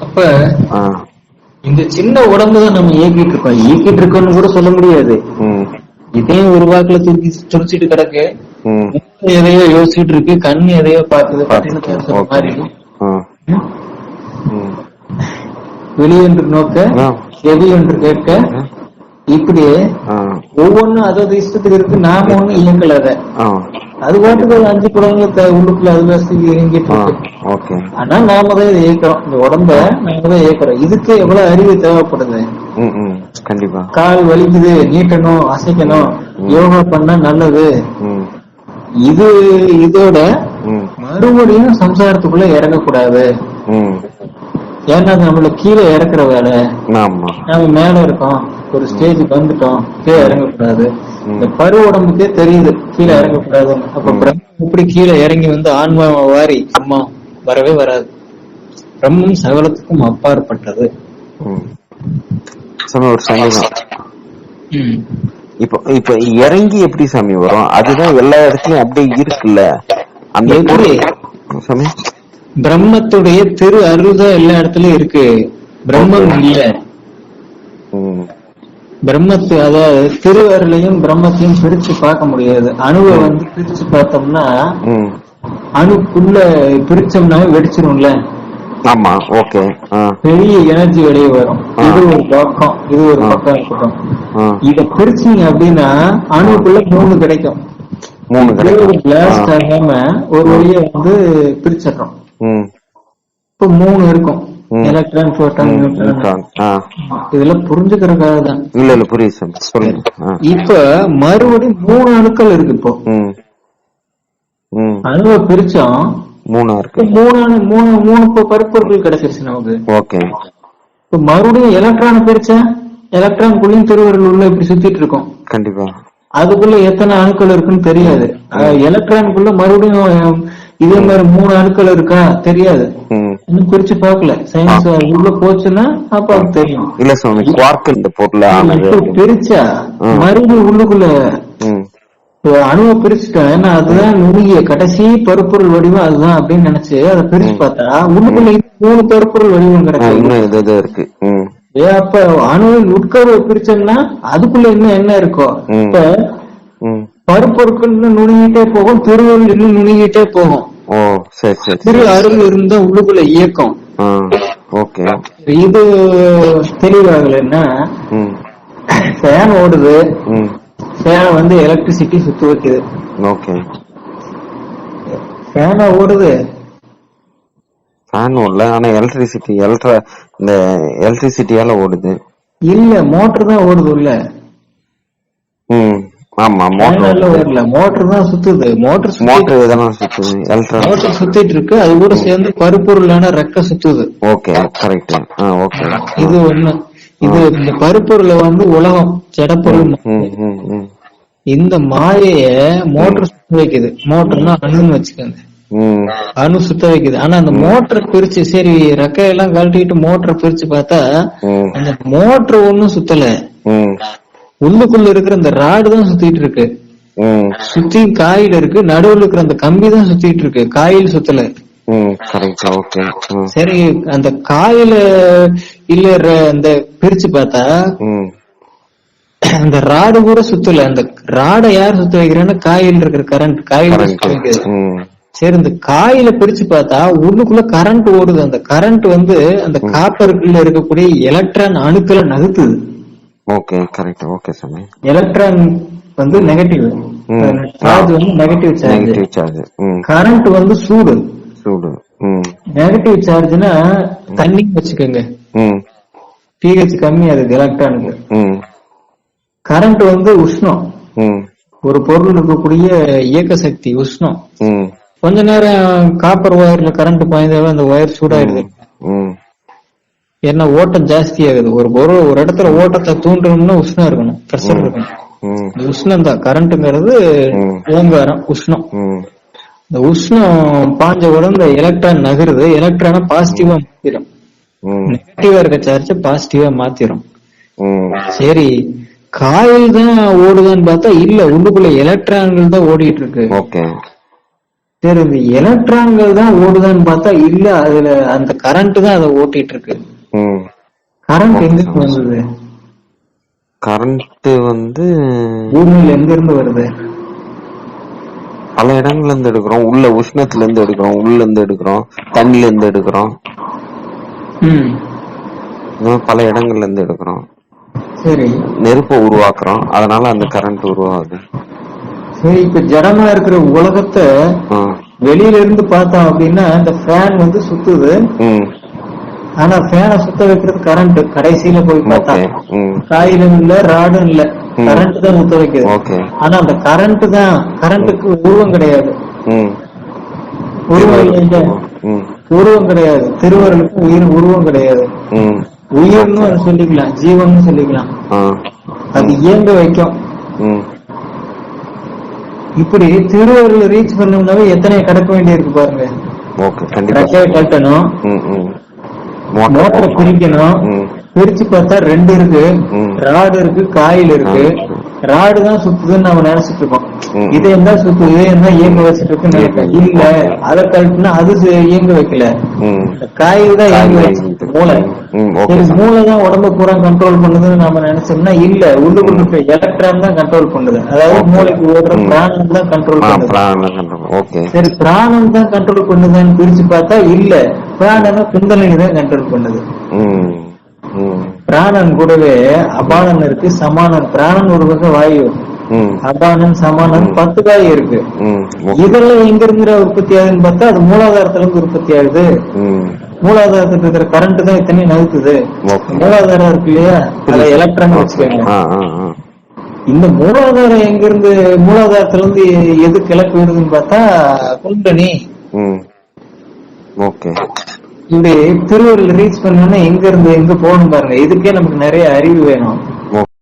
அப்ப இந்த சின்ன உடம்பு தான் நம்ம இயக்கிட்டு இருக்கோம். இயக்கிட்டு இருக்கோம்னு கூட சொல்ல முடியாது. இதையும் ஒரு வாக்குல தூக்கி துடிச்சிட்டு கிடக்கு. எதையோ யோசிச்சுட்டு இருக்கு கண்ணு எதையோ பேசுற ஓகே. மாதிரி வெளியொன்று நோக்க. எது என்று கேட்க இப்படி ஆ. ஒவ்வொன்றும் அதோட இஷ்டத்துக்கு இருக்கு. நாம ஒண்ணும் இயங்கல அதை. அது பாட்டுக்கு ஒரு அஞ்சு குழந்தைங்க உள்ளுக்குள்ள அது இருக்கு. ஓகே. ஆனா நாம தான் இதை இயக்கிறோம் இந்த உடம்ப நாம தான் இயக்கிறோம் இதுக்கு எவ்வளவு அறிவு தேவைப்படுது? கண்டிப்பா. கால் வலிக்குது நீட்டணும் அசைக்கணும். யோகா பண்ணா நல்லது. இது இதோட மறுபடியும் சம்சாரத்துக்குள்ள இறங்கக்கூடாது. ஏன்னா அது நம்மள கீழே இறக்குற வேலை. நாம மேல இருக்கோம். ஒரு ஸ்டேஜுக்கு வந்துட்டோம். கீழே இறங்கக்கூடாது. இந்த பரு உடம்புக்கே தெரியுது. கீழே இறங்கக்கூடாது அப்ப பிரம்மம் எப்படி கீழே இறங்கி வந்து ஆன்மாவை வாரி அம்மா வரவே வராது. பிரம்மம் சகலத்துக்கும் அப்பாற்பட்டது. சாமி ஒரு சந்தேகம். இப்போ இப்ப இறங்கி எப்படி சாமி வரும்? அதுதான் எல்லா இடத்துலயும் அப்படியே இருக்குல்ல? அந்த பிரம்மத்துடைய திரு அருள் எல்லா இடத்துலயும் இருக்கு. பிரம்மம் இல்ல. பிரம்மத்து அதாவது திரு அருளையும் பிரம்மத்தையும் பிரிச்சு பார்க்க முடியாது. அணுவை வந்து பிரிச்சு பார்த்தோம்னா அணுக்குள்ள பிரிச்சோம்னாவே வெடிச்சிரும்ல? ஆமா ஓகே. பெரிய எனர்ஜி வெளியே வரும். இது ஒரு பக்கம் இது ஒரு. பக்கம் இருக்கட்டும். இத பிரிச்சீங்க அப்படின்னா அணுக்குள்ள மூணு கிடைக்கும். மூணு கிடைக்கும். ஆ. ஆகாம ஒரு வழிய வந்து பிரிச்சிடுறோம். இப்ப மூணு இருக்கும். எலக்ட்ரான் புரோட்டான் ம், நியூட்ரான் இதெல்லாம் புரிஞ்சுக்கிறதுக்காக தான். இல்ல இல்ல புரியுது சொல்லுங்க. இப்ப மறுபடியும் மூணு அணுக்கள் இருக்கு இப்போ. அணுவை பிரிச்சோம். மூணா இருக்கு. மூணு மூணு மூணு பருப்பொருட்கள் கிடைச்சிருச்சு நமக்கு. ஓகே. இப்ப மறுபடியும் எலக்ட்ரான் பிரிச்சா எலக்ட்ரான் குள்ளையும் திருவருள் உள்ள இப்படி சுத்திட்டு இருக்கும். கண்டிப்பா. அதுக்குள்ள எத்தனை அணுக்கள் இருக்குன்னு தெரியாது. எலக்ட்ரானுக்குள்ள மறுபடியும் இதே மாதிரி மூணு அணுக்கள் இருக்கா? தெரியாது. இன்னும் பிரிச்சு பார்க்கல. சயின்ஸ் உள்ள போச்சுன்னா அப்ப அது தெரியும். இல்ல சுவாமி குவார்க் இந்த பொருள் பிரிச்சா ம். மறுபடியும் உள்ளுக்குள்ள அணுவை பிரிச்சுட்டோம் ஏன்னா அதுதான் நுணுகிய கடைசி பருப்பொருள் வடிவம் அதுதான் அப்படின்னு நினைச்சு அதை பிரிச்சு பார்த்தா உள்ளுக்குள்ள மூணு பருப்பொருள் வடிவம் கிடைக்கும் இன்னும் இது இது இருக்கு. அப்ப அணுவின் உட்கருவை பிரிச்சோம்னா அதுக்குள்ள இன்னும் என்ன இருக்கும். இப்ப பருப்பொருட்கள் இன்னும் நுணுகிட்டே போகும் திருவருள் இன்னும் நுணுகிட்டே போகும். ஓ சரி சரி திரு அருள் இருந்தா உள்ளுக்குள்ள இயக்கம். ஓகே. இது தெளிவாகலைன்னா ம். ஃபேன் ஓடுது. ம். ஃபேனை வந்து எலக்ட்ரிசிட்டி சுத்த வைக்குது. ஓகே. ஃபேனை ஓடுது. ஃபேன் ஓடல ஆனா எலக்ட்ரிசிட்டி எலக்ட்ரா இந்த எலக்ட்ரிசிட்டியால ஓடுது. இல்ல மோட்டர் தான் ஓடுது உள்ள. ம். ஆமா மோட்டர் ஓடல மோட்டர் தான் சுத்துது. மோட்டர் மோட்டர் இதெல்லாம் சுத்துது. எலக்ட்ரா மோட்டர் சுத்திட்டு இருக்கு. அது கூட சேர்ந்து பருப்பொருளான ரெக்க சுத்துது. ஓகே கரெக்ட் ஓகே இது ஒண்ணு. இது இந்த பருப்பொருளை வந்து உலகம் ஜடப்பொருள். இந்த மாயைய மோட்டர் சுத்த வைக்குது. மோட்டர்னா அணுன்னு வச்சுக்கோங்க. அணு சுத்த வைக்குது. ஆனா அந்த மோட்டர் பிரிச்சு சரி ரெக்கையெல்லாம் கழட்டிட்டு மோட்டர் பிரிச்சு பார்த்தா அந்த மோட்டர் ஒண்ணும் சுத்தல. உள்ளுக்குள்ள இருக்கிற அந்த ராடு தான் சுத்திட்டு இருக்கு. சுத்தி காயில் இருக்கு நடுவுல இருக்கிற அந்த கம்பி தான் சுத்திட்டு இருக்கு. காயில் சுத்தல. சரி அந்த காயில இல்ல அந்த பிரிச்சு பார்த்தா அந்த ராடு கூட சுத்தல. அந்த ராடை யார் சுத்த வைக்கிறான்னா காயில் இருக்கிற கரண்ட் காயில் சுத்த சரி இந்த காயில பிரிச்சு பார்த்தா உள்ளுக்குள்ள கரண்ட் ஓடுது. அந்த கரண்ட் வந்து அந்த காப்பருக்குள்ள இருக்கக்கூடிய எலக்ட்ரான் அணுக்களை நகர்த்துது ஓகே கரெக்ட் ஓகே சாமி எலக்ட்ரான் வந்து நெகட்டிவ். சார்ஜ் வந்து negative charge negative charge current வந்து சூடு. சூடு. நெகட்டிவ் சார்ஜ்னா தண்ணி வச்சுக்கோங்க. பிஹெச் கம்மி அதுக்கு எலக்ட்ரானுக்கு கரண்ட் வந்து உஷ்ணம். ஒரு பொருள் இருக்கக்கூடிய இயக்க சக்தி உஷ்ணம். கொஞ்ச நேரம் காப்பர் ஒயர்ல கரண்ட் பாய்ந்தாவே அந்த ஒயர் சூடாயிடுது. ஏன்னா ஓட்டம் ஜாஸ்தி ஆகுது. ஒரு பொருள் ஒரு இடத்துல ஓட்டத்தை தூண்டணும்னா உஷ்ணம் இருக்கணும். ப்ரெஷர் இருக்கணும். உஷ்ணம் தான். கரண்ட்ங்கிறது. ஓங்காரம் உஷ்ணம். இந்த உஷ்ணம் பாஞ்ச உடனே இந்த எலக்ட்ரான் நகருது எலக்ட்ரானை பாசிட்டிவா மாத்திரும். நெகட்டிவா இருக்க சார்ஜ் பாசிட்டிவா மாத்திரும். சரி காயில் தான் ஓடுதான்னு பார்த்தா இல்ல உள்ளுக்குள்ள எலக்ட்ரான்கள் தான் ஓடிட்டு இருக்கு. ஓகே. சரி இந்த எலக்ட்ரான்கள் தான் ஓடுதான்னு பார்த்தா இல்ல அதுல அந்த கரண்ட் தான் அதை ஓட்டிட்டு இருக்கு. கரண்ட் எங்க இருந்து வந்தது கரண்ட் வந்து பூமியில எங்க இருந்து வருது? பல இடங்கள்ல இருந்து எடுக்கிறோம். உள்ள உஷ்ணத்துல இருந்து எடுக்கிறோம். உள்ள இருந்து எடுக்கிறோம். தண்ணில இருந்து எடுக்கிறோம் பல இடங்கள்ல இருந்து எடுக்கிறோம். சரி. நெருப்பை உருவாக்குறோம். அதனால அந்த கரண்ட் உருவாகுது. சரி இப்ப ஜடமா இருக்கிற உலகத்தை. வெளியில இருந்து பார்த்தோம் அப்படின்னா இந்த ஃபேன் வந்து சுத்துது. ஆனா ஃபேனை சுத்த வைக்கிறது கரண்ட் கடைசியில போய் பார்த்தா காயிலும் இல்ல ராடும் இல்ல. கரண்ட் தான் சுத்த வைக்குது. ஓகே ஆனா அந்த கரண்ட் தான் கரண்ட்டுக்கு உருவம் கிடையாது. உருவம் இல்லைங்க ம். உருவம் கிடையாது. திருவருளுக்கு உயிர் உருவம் கிடையாது. உயிர்னு சொல்லிக்கலாம் ஜீவன் சொல்லிக்கலாம். அது இயங்க வைக்கும். இப்படி திருவருள் ரீச் பண்ணணும்னாவே எத்தனை கடக்க வேண்டியிருக்கு பாருங்க. ஓகே கண்டிப்பா. ரெக்கையை கட்டணும். மோட்டரை மோட்டர் பிரிக்கணும் ம் பிரிச்சு பார்த்தா ரெண்டு இருக்கு. ராடு இருக்கு காயில் இருக்கு. ராடு தான் சுத்துதுன்னு நம்ம நினைச்சிட்டு இருக்கோம். இதே தான் சுத்துது தான் இயங்க வச்சுட்டு இருக்குன்னு இல்ல அதை கழட்டினா அது இயங்க வைக்கல காயில் தான் இயங்க வச்சு. மூளை. மூளை தான் உடம்ப பூரா கண்ட்ரோல் பண்ணுதுன்னு நாம நினைச்சோம்னா இல்ல உள்ளுக்குள்ள எலக்ட்ரான் தான் கண்ட்ரோல் பண்ணுது அதாவது. மூளைக்கு ஓடுற. பிராணம் தான் கண்ட்ரோல் பண்ணுது ஓகே சரி பிராணம் தான் கண்ட்ரோல் பண்ணுதான்னு பிரிச்சு பார்த்தா இல்ல. பிராணனை குண்டலினி தான் கண்ட்ரோல் பண்ணுது. பிராணன் கூடவே அபானன் இருக்கு சமானன் பிராணன் ஒரு வகை வாயு. அபானன் சமானன் பத்து வாயு இருக்கு. இதெல்லாம் எங்க இருந்து உற்பத்தி ஆகுதுன்னு பார்த்தா அது மூலாதாரத்துல இருந்து உற்பத்தி ஆகுது. மூலாதாரத்துல இருக்கிற கரண்ட் தான் இத்தனையும் நகர்த்துது. மூலாதாரம் இருக்கு இல்லையா? அதை எலக்ட்ரான் வச்சுக்கோங்க இந்த மூலாதாரம் எங்க இருந்து மூலாதாரத்துல இருந்து எது கிழக்கு விடுதுன்னு பார்த்தா குண்டனி ஓகே. இப்படி திருவள்ளுவர் ரீச் பண்ணோம்னா எங்க இருந்து எங்க போகணும் பாருங்க. இதுக்கே நமக்கு நிறைய அறிவு வேணும்.